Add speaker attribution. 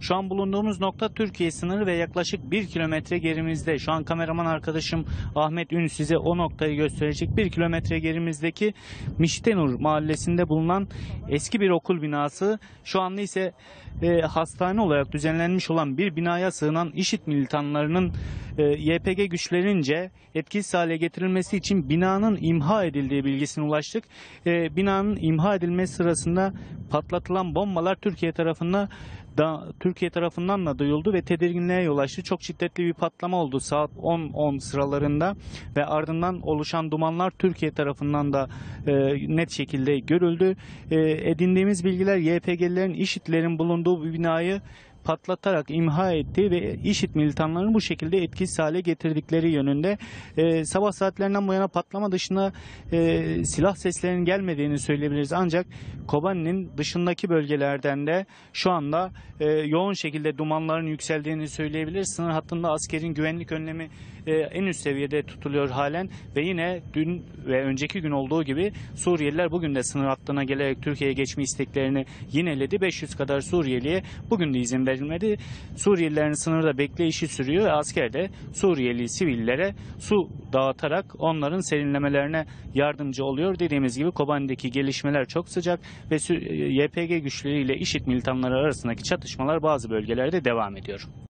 Speaker 1: Şu an bulunduğumuz nokta Türkiye sınırı ve yaklaşık 1 kilometre gerimizde. Şu an kameraman arkadaşım Ahmet Ün size o noktayı gösterecek. 1 kilometre gerimizdeki Miştenur mahallesinde bulunan eski bir okul binası. Şu anda ise e, hastane olarak düzenlenmiş olan bir binaya sığınan IŞİD militanlarının e, YPG güçlerince etkisiz hale getirilmesi için binanın imha edildiği bilgisine ulaştık. E, binanın imha edilmesi sırasında patlatılan bombalar Türkiye tarafından da Türkiye tarafından da duyuldu ve tedirginliğe yol açtı. Çok şiddetli bir patlama oldu saat 10-10 sıralarında ve ardından oluşan dumanlar Türkiye tarafından da e, net şekilde görüldü. E, edindiğimiz bilgiler YPG'lilerin, IŞİD'lerin bulunduğu bir binayı patlatarak imha etti ve IŞİD militanlarını bu şekilde etkisiz hale getirdikleri yönünde. E, sabah saatlerinden bu yana patlama dışında e, silah seslerinin gelmediğini söyleyebiliriz. Ancak Kobani'nin dışındaki bölgelerden de şu anda e, yoğun şekilde dumanların yükseldiğini söyleyebiliriz. Sınır hattında askerin güvenlik önlemi e, en üst seviyede tutuluyor halen ve yine dün ve önceki gün olduğu gibi Suriyeliler bugün de sınır hattına gelerek Türkiye'ye geçme isteklerini yineledi. 500 kadar Suriyeliye bugün de izin verilmedi. Suriyelilerin sınırda bekleyişi sürüyor ve asker de Suriyeli sivillere su dağıtarak onların serinlemelerine yardımcı oluyor. Dediğimiz gibi Kobani'deki gelişmeler çok sıcak ve Sü- YPG güçleriyle IŞİD militanları arasındaki çatışmalar bazı bölgelerde devam ediyor.